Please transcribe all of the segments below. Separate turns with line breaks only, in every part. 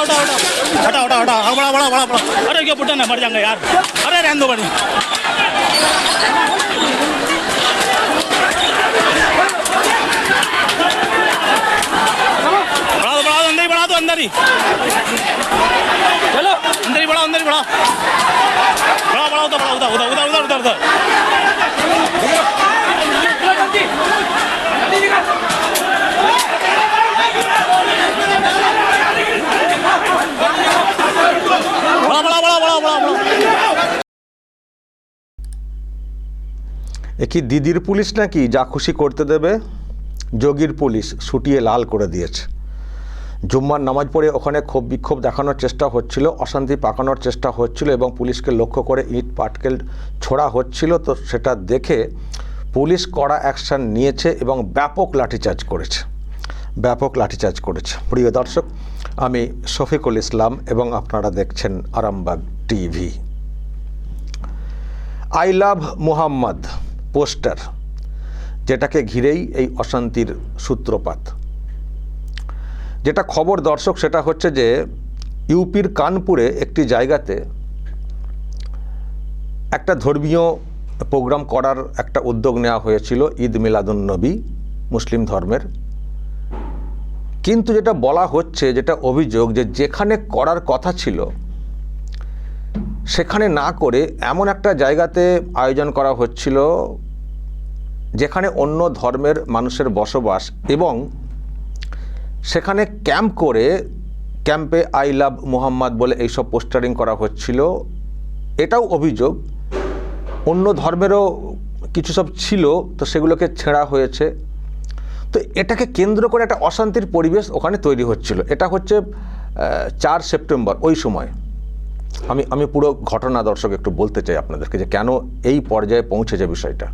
हटा हटा हटा हाँ, बड़ा बड़ा बड़ा बड़ा अरे क्या पुट्टा ना मर जाएँगे यार अरे रहने दो बड़ी बढ़ा दो बढ़ा दो अंदर ही बढ़ा दो अंदर ही चलो अंदर ही बढ़ाओ अंदर ही बढ़ाओ बढ़ाओ बढ़ाओ उधर बढ़ाओ उधर उधर उधर उधर उधर उधर
কি দিদির পুলিশ নাকি যা খুশি করতে দেবে? যোগীর পুলিশ ছুটিয়ে লাল করে দিয়েছে। জুম্মার নামাজ পড়ে ওখানে ক্ষোভ বিক্ষোভ দেখানোর চেষ্টা হচ্ছিল, অশান্তি পাকানোর চেষ্টা হচ্ছিল এবং পুলিশকে লক্ষ্য করে ইট, পাটকেল ছোড়া হচ্ছিল। তো সেটা দেখে পুলিশ কড়া অ্যাকশন নিয়েছে এবং ব্যাপক লাঠিচার্জ করেছে। ব্যাপক লাঠিচার্জ করেছে। প্রিয় দর্শক, আমি শফিকুল ইসলাম এবং আপনারা দেখছেন Arambagh TV. I love Muhammad. Poster, যেটাকে ঘিরেই এই অশান্তির সূত্রপাত। যেটা খবর দর্শক, সেটা হচ্ছে যে, ইউপির কানপুরে একটি জায়গাতে একটা ধর্মীয় প্রোগ্রাম করার একটা উদ্যোগ নেওয়া হয়েছিল ঈদ মিলাদুন্নবী, মুসলিম ধর্মের। কিন্তু যেটা বলা হচ্ছে, যেটা অভিযোগ, যে যেখানে করার কথা ছিল সেখানে না করে এমন একটা জায়গাতে আয়োজন করা হচ্ছিল যেখানে অন্য ধর্মের মানুষের বসবাস এবং সেখানে ক্যাম্প করে ক্যাম্পে আই লাভ মুহাম্মদ বলে এইসব পোস্টারিং করা হচ্ছিল। এটাও অভিযোগ। অন্য ধর্মেরও কিছু সব ছিল, তো সেগুলোকে ছেঁড়া হয়েছে। তো এটাকে কেন্দ্র করে একটা অশান্তির পরিবেশ ওখানে তৈরি হচ্ছিল। এটা হচ্ছে চার সেপ্টেম্বর, ওই সময়। আমি আমি পুরো ঘটনা দর্শক একটু বলতে চাই আপনাদেরকে যে কেন এই পর্যায়ে পৌঁছেছে বিষয়টা।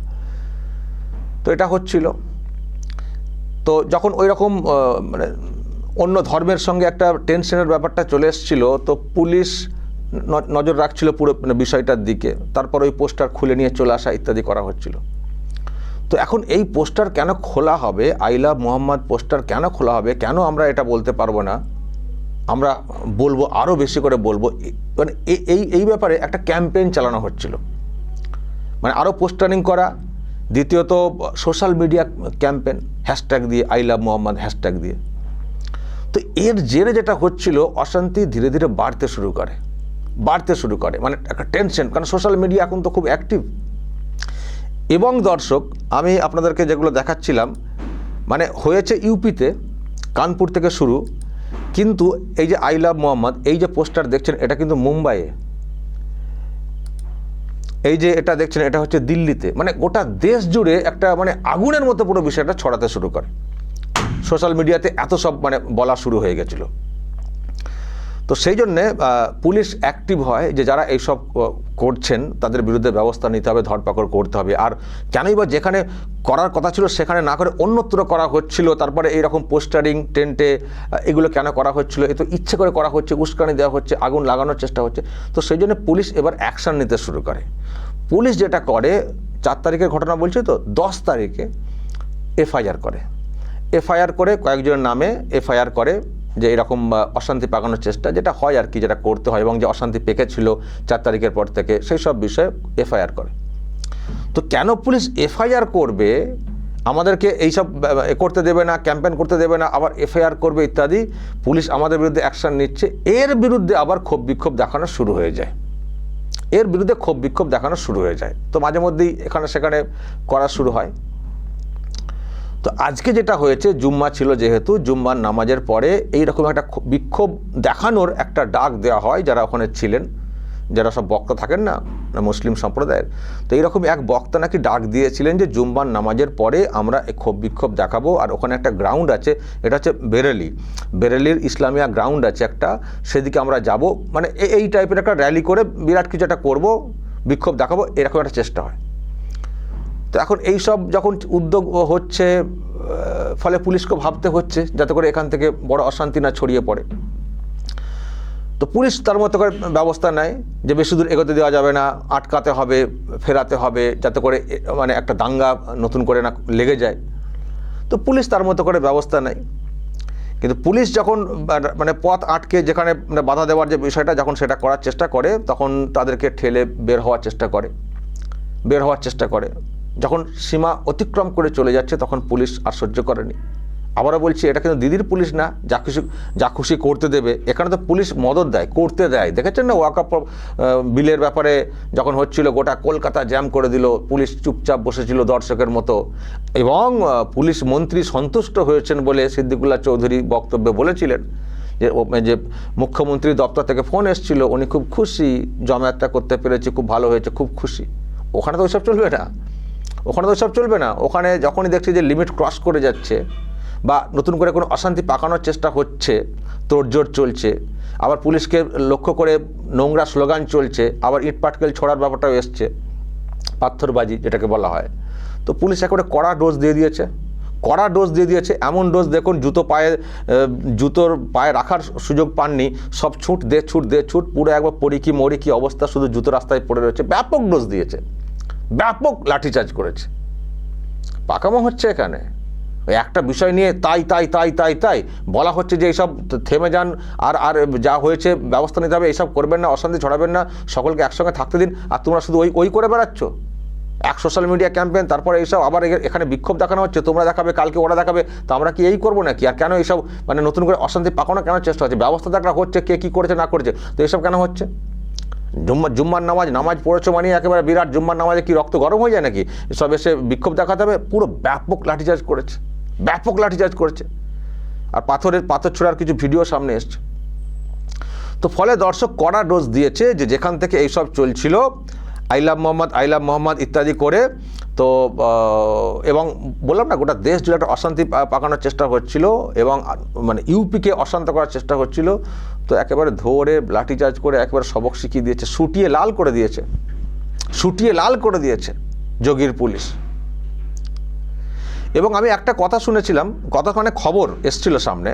তো এটা হচ্ছিল, তো যখন ওই রকম মানে অন্য ধর্মের সঙ্গে একটা টেনশনের ব্যাপারটা চলে এসেছিল, তো পুলিশ নজর রাখছিল পুরো মানে বিষয়টার দিকে। তারপর ওই পোস্টার খুলে নিয়ে চলে আসা ইত্যাদি করা হচ্ছিল। তো এখন এই পোস্টার কেন খোলা হবে, আই লাভ মোহাম্মদ পোস্টার কেন খোলা হবে, কেন আমরা এটা বলতে পারব না? আমরা বলব আরও বেশি করে বলব মানে এই এই এই ব্যাপারে একটা ক্যাম্পেইন চালানো হচ্ছিল। মানে আরও পোস্টারিং করা, দ্বিতীয়ত, সোশ্যাল মিডিয়া ক্যাম্পেন হ্যাশট্যাগ দিয়ে, আই লাভ মোহাম্মদ, হ্যাশট্যাগ দিয়ে। তো এর জেরে যেটা হচ্ছিল, অশান্তি ধীরে ধীরে বাড়তে শুরু করে, বাড়তে শুরু করে মানে একটা টেনশন, কারণ সোশ্যাল মিডিয়া এখন তো খুব অ্যাক্টিভ। এবং দর্শক, আমি আপনাদেরকে যেগুলো দেখাচ্ছিলাম মানে হয়েছে ইউপিতে, কানপুর থেকে শুরু কিন্তু এই যে আই লাভ মোহাম্মদ এই যে পোস্টার দেখছেন, এটা কিন্তু মুম্বাইয়ে। এই যে এটা দেখছেন, এটা হচ্ছে দিল্লিতে। মানে গোটা দেশ জুড়ে একটা মানে আগুনের মতো পুরো বিষয়টা ছড়াতে শুরু করে। সোশ্যাল মিডিয়াতে এত সব মানে বলা শুরু হয়ে গেছিল। তো সেই জন্যে পুলিশ অ্যাক্টিভ হয় যে যারা এইসব করছেন, তাদের বিরুদ্ধে ব্যবস্থা নিতে হবে, ধরপাকড় করতে হবে। আর কেনই বা যেখানে করার কথা ছিল, সেখানে না করে অন্যত্র করা হচ্ছিল, তারপরে এইরকম পোস্টারিং টেন্টে এগুলো কেন করা হচ্ছিল, এ তো ইচ্ছে করে করা হচ্ছে, উস্কানি দেওয়া হচ্ছে, আগুন লাগানোর চেষ্টা হচ্ছে। তো সেই জন্য পুলিশ এবার অ্যাকশন নিতে শুরু করে। পুলিশ যেটা করে, চার তারিখের ঘটনা বলছি তো, দশ তারিখে এফআইআর করে। এফআইআর করে কয়েকজনের নামে এফআইআর করে যে এরকম অশান্তি পাকানোর চেষ্টা যেটা হয় আর কি, যেটা করতে হয় এবং যে অশান্তি পেকেছিল চার তারিখের পর থেকে, সেই সব বিষয়ে এফআইআর করে। তো কেন পুলিশ এফআইআর করবে? আমাদেরকে এইসব করতে দেবে না ক্যাম্পেন করতে দেবে না, আবার এফআইআর করবে ইত্যাদি, পুলিশ আমাদের বিরুদ্ধে অ্যাকশন নিচ্ছে। এর বিরুদ্ধে আবার ক্ষোভ বিক্ষোভ দেখানো শুরু হয়ে যায়। এর বিরুদ্ধে ক্ষোভ বিক্ষোভ দেখানো শুরু হয়ে যায়। তো মাঝে মধ্যেই এখানে সেখানে করা শুরু হয়। তো আজকে যেটা হয়েছে, জুম্মা ছিল যেহেতু, জুম্মার নামাজের পরে এই রকম একটা বিক্ষোভ দেখানোর একটা ডাক দেওয়া হয় যারা ওখানে ছিলেন। যারা সব বক্তা থাকেন না মুসলিম সম্প্রদায়ের। তো এইরকম এক বক্তা নাকি ডাক দিয়েছিলেন যে, জুম্মার নামাজের পরে আমরা ক্ষোভ বিক্ষোভ দেখাবো। আর ওখানে একটা গ্রাউন্ড আছে, এটা হচ্ছে বেরেলি। বেরেলির ইসলামিয়া গ্রাউন্ড আছে একটা, সেদিকে আমরা যাব। মানে এই টাইপের একটা র্যালি করে বিরাট কিছু একটা করব, বিক্ষোভ দেখাবো, এরকম একটা চেষ্টা হয়। তো এখন এই সব যখন উদ্যোগ হচ্ছে ফলে পুলিশকে ভাবতে হচ্ছে যাতে করে এখান থেকে বড় অশান্তি না ছড়িয়ে পড়ে। তো পুলিশ তার মতো করে ব্যবস্থা নেয় যে বেশি দূর এগোতে দেওয়া যাবে না, আটকাতে হবে, ফেরাতে হবে, যাতে করে মানে একটা দাঙ্গা নতুন করে না লেগে যায়। তো পুলিশ তার মতো করে ব্যবস্থা নেয়। কিন্তু পুলিশ যখন মানে পথ আটকে যেখানে মানে বাধা দেওয়ার যে বিষয়টা যখন সেটা করার চেষ্টা করে, তখন তাদেরকে ঠেলে বের হওয়ার চেষ্টা করে। বের হওয়ার চেষ্টা করে। যখন সীমা অতিক্রম করে চলে যাচ্ছে, তখন পুলিশ আর সহ্য করেনি। আবারও বলছি, এটা কিন্তু দিদির পুলিশ না, যা খুশি যা খুশি করতে দেবে। এখানে তো পুলিশ মদত দেয়, করতে দেয়। দেখেছেন না ওয়াকাপ বিলের ব্যাপারে যখন হচ্ছিল, গোটা কলকাতা জ্যাম করে দিল, পুলিশ চুপচাপ বসেছিল দর্শকের মতো। এবং পুলিশ মন্ত্রী সন্তুষ্ট হয়েছেন বলে সিদ্দিকুল্লাহ চৌধুরী বক্তব্যে বলেছিলেন যে যে মুখ্যমন্ত্রী দপ্তর থেকে ফোন এসেছিল, উনি খুব খুশি, জমায়েতটা করতে পেরেছি, খুব ভালো হয়েছে, খুব খুশি। ওখানে তো ওইসব চলবে না। ওখানে তো সব চলবে না। ওখানে যখনই দেখছি যে লিমিট ক্রস করে যাচ্ছে বা নতুন করে কোনো অশান্তি পাকানোর চেষ্টা হচ্ছে, তোড়জোড় চলছে, আবার পুলিশকে লক্ষ্য করে নোংরা স্লোগান চলছে, আবার ইট পাটকেল ছোড়ার ব্যাপারটাও এসছে, পাথরবাজি যেটাকে বলা হয়। তো পুলিশ একেবারে কড়া ডোজ দিয়ে দিয়েছে। কড়া ডোজ দিয়ে দিয়েছে। এমন ডোজ দেখুন, জুতো পায়ে জুতোর পায়ে রাখার সুযোগ পাননি। সব ছুট দে ছুট দে, ছুট, পুরো একবার পড়ি কি মরি কি অবস্থা শুধু জুতো রাস্তায় পড়ে রয়েছে। ব্যাপক ডোজ দিয়েছে। ব্যাপক লাঠিচার্জ করেছে। পাকামো হচ্ছে এখানে। ওই একটা বিষয় নিয়ে তাই তাই তাই তাই তাই বলা হচ্ছে যে এইসব থেমে যান আর আর যা হয়েছে ব্যবস্থা নিতে হবে এইসব করবেন না, অশান্তি ছড়াবেন না, সকলকে একসঙ্গে থাকতে দিন আর তোমরা শুধু ওই ওই করে বেড়াচ্ছ। এক সোশ্যাল মিডিয়া ক্যাম্পেইন তারপরে এইসব আবার এখানে বিক্ষোভ দেখানো হচ্ছে, তোমরা দেখাবে, কালকে ওরা দেখাবে, তো আমরা কি এই করব নাকি? আর কেন এইসব মানে নতুন করে অশান্তি পাকানো কেন চেষ্টা হচ্ছে? ব্যবস্থা দেখা হচ্ছে, কে কী করেছে, না করেছে, তো এইসব কেন হচ্ছে? জুম্মা জুম্মার নামাজ নামাজ পড়েছো মানে একেবারে বিরাট জুম্মার নামাজে কি রক্ত গরম হয়ে যায় নাকি? সব এসে বিক্ষোভ দেখাতে হবে। পুরো ব্যাপক লাঠিচার্জ করেছে। ব্যাপক লাঠিচার্জ করেছে। আর পাথরের পাথর ছোড়ার কিছু ভিডিও সামনে এসছে। তো ফলে দর্শক কড়া ডোজ দিয়েছে যে যেখান থেকে এইসব চলছিল আইলাম মোহাম্মদ আইলাম মোহাম্মদ ইত্যাদি করে, তো এবং বললাম না, গোটা দেশ জুড়ে একটা অশান্তি পাকানোর চেষ্টা হচ্ছিল এবং মানে ইউপিকে অশান্ত করার চেষ্টা হচ্ছিল। তো একেবারে ধরে লাঠিচার্জ করে একেবারে সবক শিখিয়ে দিয়েছে শুটিয়ে লাল করে দিয়েছে শুটিয়ে লাল করে দিয়েছে যোগীর পুলিশ। এবং আমি একটা কথা শুনেছিলাম কতক্ষণে খবর এসছিল সামনে,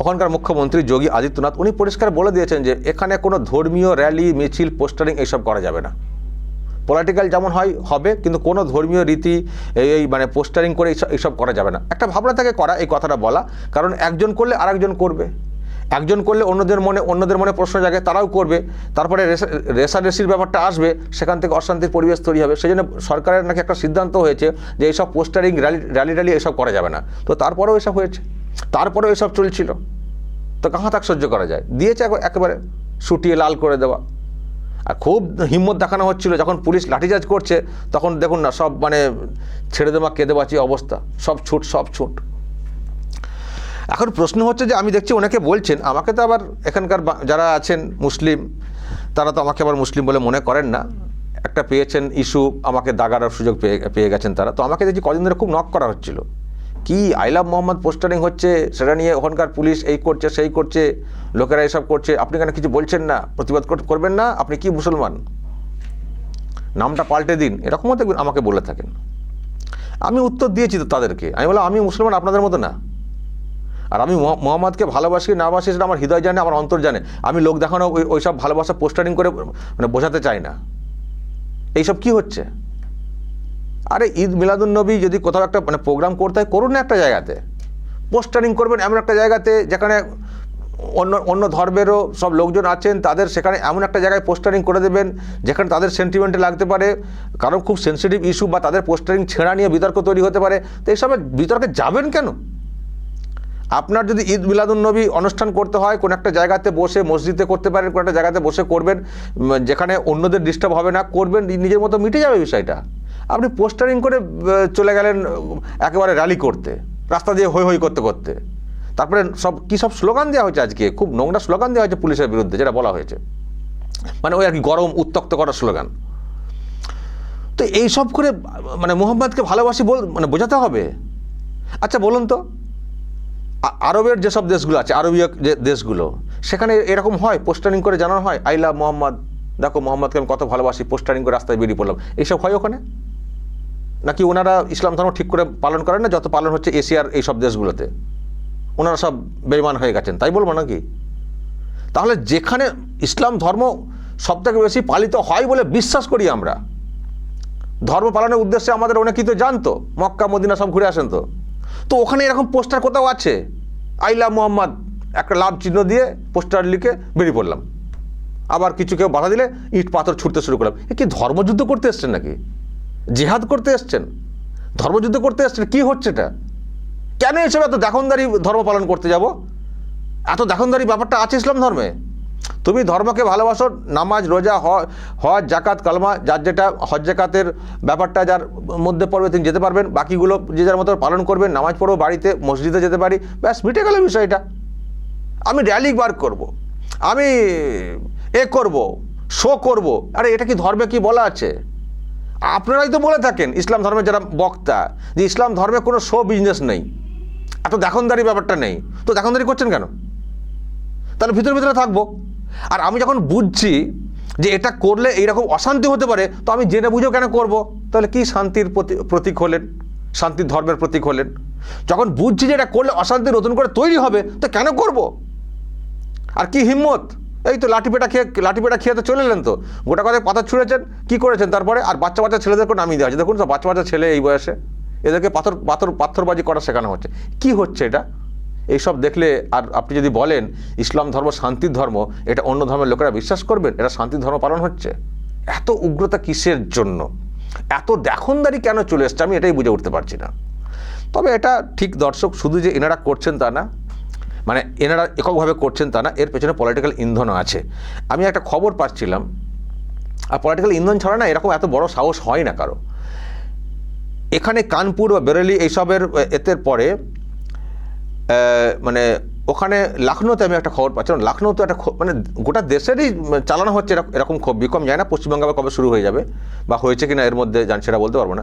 ওখানকার মুখ্যমন্ত্রী যোগী আদিত্যনাথ, উনি পরিষ্কার বলে দিয়েছেন যে এখানে কোনো ধর্মীয় র্যালি, মিছিল, পোস্টারিং এইসব করা যাবে না। পলিটিক্যাল যেমন হয়, হবে, কিন্তু কোনো ধর্মীয় রীতি, এই এই মানে পোস্টারিং করে এইসব এইসব করা যাবে না। একটা ভাবনা থেকে করা এই কথাটা বলা, কারণ একজন করলে আরেকজন করবে। একজন করলে অন্যদের মনে অন্যদের মনে প্রশ্ন জাগে, তারাও করবে। তারপরে রেসা- রেসারেসির ব্যাপারটা আসবে, সেখান থেকে অশান্তির পরিবেশ তৈরি হবে। সেই জন্য সরকারের নাকি একটা সিদ্ধান্ত হয়েছে যে এইসব পোস্টারিং, র্যালি র্যালি র্যালি এসব করা যাবে না। তো তারপরেও এসব হয়েছে। তারপরেও এসব চলছিল। তো কাহা তাক সহ্য করা যায়? দিয়েছে একবার- শুটিয়ে লাল করে দেওয়া। আর খুব হিম্মত দেখানো হচ্ছিল, যখন পুলিশ লাঠিচার্জ করছে, তখন দেখুন না, সব মানে ছেড়ে দেওয়া কেঁদে বাঁচি অবস্থা। সব ছুট সব ছুট। এখন প্রশ্ন হচ্ছে যে আমি দেখছি ওনাকে বলছেন, আমাকে তো আবার এখানকার যারা আছেন মুসলিম, তারা তো আমাকে আবার মুসলিম বলে মনে করেন না। একটা পেয়েছেন ইস্যু, আমাকে দাগানোর সুযোগ পেয়ে পেয়ে গেছেন তারা। তো আমাকে দেখছি কদিন ধরে খুব নক করা হচ্ছিল। কি আই লাভ মোহাম্মদ পোস্টারিং হচ্ছে, সেটা নিয়ে ওখানকার পুলিশ এই করছে, সেই করছে, লোকেরা এসব করছে, আপনি কেন কিছু বলছেন না? প্রতিবাদ করবেন না? আপনি কি মুসলমান? নামটা পাল্টে দিন, এরকমও দেখবেন আমাকে বলে থাকেন। আমি উত্তর দিয়েছি তো তাদেরকে। আমি বললাম, আমি মুসলমান আপনাদের মতো না। আর আমি মোহা- মোহাম্মদকে ভালোবাসি, না বাসি সেটা আমার হৃদয় জানে, আমার অন্তর জানে। আমি লোক দেখানো ওই ওই সব ভালোবাসা পোস্টারিং করে মানে বোঝাতে চাই না। এইসব কি হচ্ছে? আরে ঈদ মিলাদুন্নবী যদি কোথাও একটা মানে প্রোগ্রাম করতে হয়, করুন না একটা জায়গাতে। পোস্টারিং করবেন এমন একটা জায়গাতে যেখানে অন্য অন্য ধর্মেরও সব লোকজন আছেন, তাদের সেখানে এমন একটা জায়গায় পোস্টারিং করে দেবেন, যেখানে তাদের সেন্টিমেন্টে লাগতে পারে, কারণ খুব সেন্সিটিভ ইস্যু বা তাদের পোস্টারিং ছেঁড়া নিয়ে বিতর্ক তৈরি হতে পারে। তো এইসবে বিতর্কে যাবেন কেন? আপনার যদি ঈদ মিলাদুন্নবী অনুষ্ঠান করতে হয়, কোনো একটা জায়গাতে বসে, মসজিদে করতে পারেন, কোনো একটা জায়গাতে বসে করবেন যেখানে অন্যদের ডিস্টার্ব হবে না, করবেন নিজের মতো মিটে যাবে বিষয়টা। আপনি পোস্টারিং করে চলে গেলেন একেবারে র্যালি করতে, রাস্তা দিয়ে হই হই করতে করতে। তারপরে সব, কী সব স্লোগান দেওয়া হয়েছে আজকে? খুব নোংরা স্লোগান দেওয়া হয়েছে পুলিশের বিরুদ্ধে, যেটা বলা হয়েছে। মানে ওই আর কি গরম, উত্তক্ত করার স্লোগান তো এইসব করে মানে মোহাম্মদকে ভালোবাসি বল মানে বোঝাতে হবে। আচ্ছা বলুন তো আরবের যেসব দেশগুলো আছে, আরবীয় যে দেশগুলো, সেখানে এরকম হয়? পোস্টারিং করে জানানো হয়? আই লাভ মোহাম্মদ, দেখো মোহাম্মদকে আমি কত ভালোবাসি পোস্টারিং করে রাস্তায় বেরিয়ে পড়লাম। এইসব হয় ওখানে? নাকি ওনারা ইসলাম ধর্ম ঠিক করে পালন করেন না? যত পালন হচ্ছে এশিয়ার এইসব দেশগুলোতে। ওনারা সব বেমান হয়ে গেছেন, তাই বলব নাকি? তাহলে যেখানে ইসলাম ধর্ম সবথেকে বেশি পালিত হয় বলে বিশ্বাস করি আমরা। ধর্ম পালনের উদ্দেশ্যে আমাদের অনেকেই তো জানতো, মক্কা, মদিনা সব ঘুরে আসেন তো। তো ওখানে এরকম পোস্টার কোথাও আছে? আইলা মোহাম্মদ, একটা লাভ চিহ্ন দিয়ে পোস্টার লিখে বেরিয়ে পড়লাম। আবার কিছু কেউ বাধা দিলে ইট পাথর ছুটতে শুরু করলাম। এ কি ধর্মযুদ্ধ করতে এসছেন নাকি? জেহাদ করতে এসছেন? ধর্মযুদ্ধ করতে এসছেন? কি হচ্ছে এটা? কেন এসব এত দেখনদারি ধর্ম পালন করতে যাব? এত দেখনদারি ব্যাপারটা আছে ইসলাম ধর্মে? তুমি ধর্মকে ভালোবাসো, নামাজ, রোজা হজ জাকাত কালমা, যার যেটা হজ জাকাতের ব্যাপারটা যার মধ্যে পড়বে তিনি যেতে পারবেন, বাকিগুলো যে যার মতো পালন করবেন, নামাজ পড়ব বাড়িতে মসজিদে যেতে পারি, ব্যাস, মিটে গেল বিষয়টা আমি র্যালি বার করব। আমি এ করব, শো করব, আরে এটা কি ধর্মে কি বলা আছে? আপনারাই তো বলে থাকেন, ইসলাম ধর্মের যারা বক্তা, যে ইসলাম ধর্মে কোনো শো বিজনেস নেই। এত দেখনদারি ব্যাপারটা নেই। তো দেখনদারি করছেন কেন? তাহলে ভিতরে ভিতরে থাকব। আর আমি যখন বুঝছি যে এটা করলে এইরকম অশান্তি হতে পারে, তো আমি জেনে বুঝেও কেন করব? তাহলে কি শান্তির প্রতি- প্রতীক হলেন? শান্তির ধর্মের প্রতীক হলেন? যখন বুঝছি যে এটা করলে অশান্তি নতুন করে তৈরি হবে, তো কেন করব? আর কি হিম্মত? এই তো লাঠি পেটা খেয়ে, লাঠি পেটা খেয়ে তো চলে এলেন তো। গোটা কথা পাথর ছুঁড়েছেন, কি করেছেন? তারপরে আর বাচ্চা বাচ্চা ছেলেদেরকে নামিয়ে দেওয়া হচ্ছে দেখুন সব বাচ্চা বাচ্চা ছেলে এই বয়সে, এদেরকে পাথর পাথর, পাথরবাজি করা শেখানো হচ্ছে। কি হচ্ছে এটা? এইসব দেখলে আর আপনি যদি বলেন ইসলাম ধর্ম শান্তির ধর্ম, এটা অন্য ধর্মের লোকেরা বিশ্বাস করবেন? এটা শান্তির ধর্ম পালন হচ্ছে? এত উগ্রতা কিসের জন্য? এত দেখনদারি কেন চলে এসছে? আমি এটাই বুঝে উঠতে পারছি না। তবে এটা ঠিক দর্শক, শুধু যে এনারা করছেন তা না মানে এনারা এককভাবে করছেন তা না, এর পেছনে পলিটিক্যাল ইন্ধনও আছে। আমি একটা খবর পাচ্ছিলাম, আর পলিটিক্যাল ইন্ধন ছাড়া না এরকম এত বড় সাহস হয় না কারও। এখানে কানপুর বা বেরেলি এইসবের এতের পরে মানে ওখানে লখনৌতে আমি একটা খবর পাচ্ছিলাম লখনৌতে একটা মানে গোটা দেশেরই চালানো হচ্ছে এরকম- ক্ষোভ বিকম যায় না পশ্চিমবঙ্গে কবে শুরু হয়ে যাবে বা হয়েছে কিনা, এর মধ্যে জান, সেটা বলতে পারব না।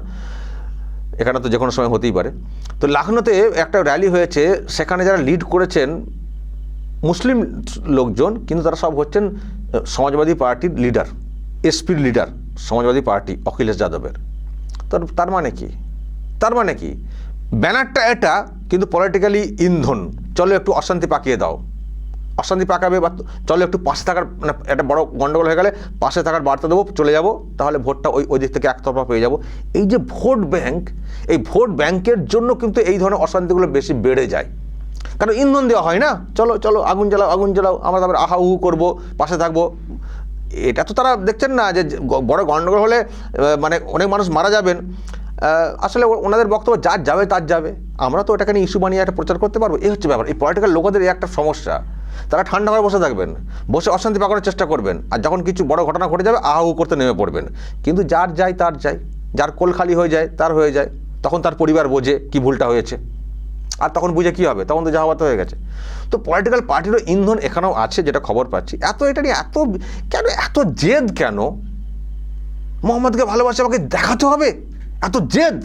এখানে তো যে কোনো সময় হতেই পারে। তো লখনৌতে একটা র্যালি হয়েছে, সেখানে যারা লিড করেছেন মুসলিম লোকজন, কিন্তু তারা সব হচ্ছেন সমাজবাদী পার্টির লিডার এসপির লিডার সমাজবাদী পার্টি, অখিলেশ যাদবের। তার মানে কি? তার মানে কি? ব্যানারটা এটা, কিন্তু পলিটিক্যালি ইন্ধন। চলো একটু অশান্তি পাকিয়ে দাও। অশান্তি পাকাবে বা চলো একটু পাশে থাকার মানে একটা বড় গণ্ডগোল হয়ে গেলে পাশে থাকার বার্তা দেবো, চলে যাব, তাহলে ভোটটা ওই ওই দিক থেকে একতরফা পেয়ে যাব। এই যে ভোট ব্যাংক, এই ভোট ব্যাংকের জন্য কিন্তু এই ধরনের অশান্তিগুলো বেশি বেড়ে যায়। কারণ ইন্ধন দেওয়া হয় না? চলো চলো, আগুন জ্বালাও আগুন জ্বালাও, আমরা তারপরে আহা উহু করব, পাশে থাকব। এটা তো তারা দেখছেন না যে বড় গণ্ডগোল হলে মানে অনেক মানুষ মারা যাবেন। আসলে ওনাদের বক্তব্য যার যাবে, তার যাবে। আমরা তো এটাকে নিয়ে ইস্যু বানিয়ে একটা প্রচার করতে পারব। এই হচ্ছে ব্যাপার, এই পলিটিক্যাল লোকেদের একটা সমস্যা। তারা ঠান্ডা হয়ে বসে থাকবেন, বসে অশান্তি পাকানোর চেষ্টা করবেন, আর যখন কিছু বড় ঘটনা ঘটে যাবে, আহা করতে নেমে পড়বেন। কিন্তু যার যায়, তার যায়। যার কোল খালি হয়ে যায়, তার হয়ে যায়। তখন তার পরিবার বোঝে কি ভুলটা হয়েছে। আর তখন বুঝে কী হবে, তখন তো যাওয়া হয়ে গেছে। তো পলিটিক্যাল পার্টিরও ইন্ধন এখানেও আছে, যেটা খবর পাচ্ছি। এত এটা নিয়ে এত কেন, এত জেদ কেন? মোহাম্মদকে ভালোবাসে আমাকে দেখাতে হবে? এত জেদ?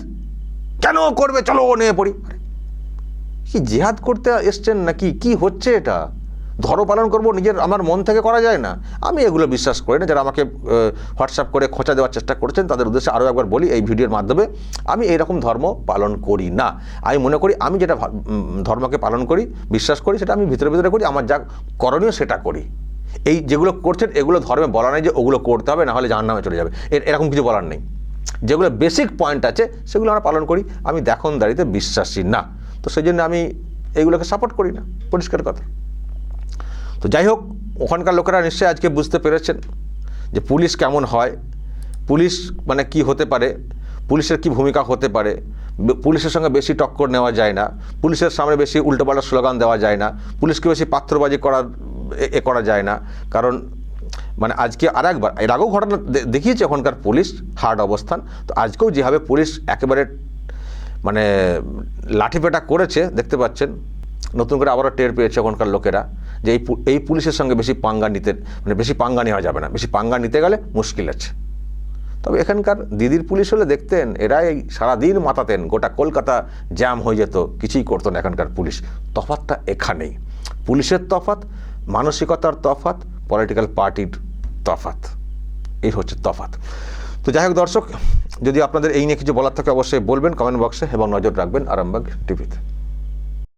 কেন করবে? চলো নিয়ে পড়ি। কি জেহাদ করতে এসছেন নাকি? কি হচ্ছে এটা? ধর্ম পালন করব, নিজের আমার মন থেকে করা যায় না? আমি এগুলো বিশ্বাস করি না। যারা আমাকে হোয়াটসঅ্যাপ করে খোঁচা দেওয়ার চেষ্টা করছেন, তাদের উদ্দেশ্যে আরও একবার বলি এই ভিডিওর মাধ্যমে, আমি এইরকম ধর্ম পালন করি না। আমি মনে করি, আমি যেটা ধর্মকে পালন করি, বিশ্বাস করি, সেটা আমি ভিতরে ভিতরে করি, আমার যা করণীয় সেটা করি। এই যেগুলো করছেন, এগুলো ধর্মে বলা নেই যে ওগুলো করতে হবে, না হলে নামে চলে যাবে। এর, এরকম কিছু বলার নেই। যেগুলো বেসিক পয়েন্ট আছে, সেগুলো আমরা পালন করি। আমি দেখন দেখনদারিতে বিশ্বাসী না। তো সেই জন্য আমি এইগুলোকে সাপোর্ট করি না, পরিষ্কার কথা। তো যাই হোক, ওখানকার লোকেরা নিশ্চয়ই আজকে বুঝতে পেরেছেন যে পুলিশ কেমন হয়। পুলিশ মানে কি হতে পারে? পুলিশের কি ভূমিকা হতে পারে? পুলিশের সঙ্গে বেশি টক্কর নেওয়া যায় না। পুলিশের সামনে বেশি উল্টোপাল্টা স্লোগান দেওয়া যায় না। পুলিশকে বেশি পাত্রবাজি করার এ করা যায় না। কারণ মানে আজকে আর একবার এর আগেও ঘটনা দেখিয়েছে ওখানকার পুলিশ, হার্ড অবস্থান। তো আজকেও যেভাবে পুলিশ একেবারে মানে লাঠিপেটা করেছে, দেখতে পাচ্ছেন, নতুন করে আবারও টের পেয়েছে ওখানকার লোকেরা যে এই এই পুলিশের সঙ্গে বেশি পাঙ্গা নিতে মানে বেশি পাঙ্গা নেওয়া যাবে না। বেশি পাঙ্গা নিতে গেলে মুশকিল আছে। তবে এখানকার দিদির পুলিশ হলে দেখতেন এরা এই সারাদিন মাতাতেন, গোটা কলকাতা জ্যাম হয়ে যেত, কিছুই করতো না এখানকার পুলিশ। তফাতটা এখানেই। পুলিশের তফাত মানসিকতার তফাত পলিটিক্যাল পার্টির তফাত এই হচ্ছে তফাত তো যাই হোক দর্শক, যদি আপনাদের এই নিয়ে কিছু বলার থাকে অবশ্যই বলবেন কমেন্ট বক্সে এবং নজর রাখবেন আরামবাগ টিভিতে।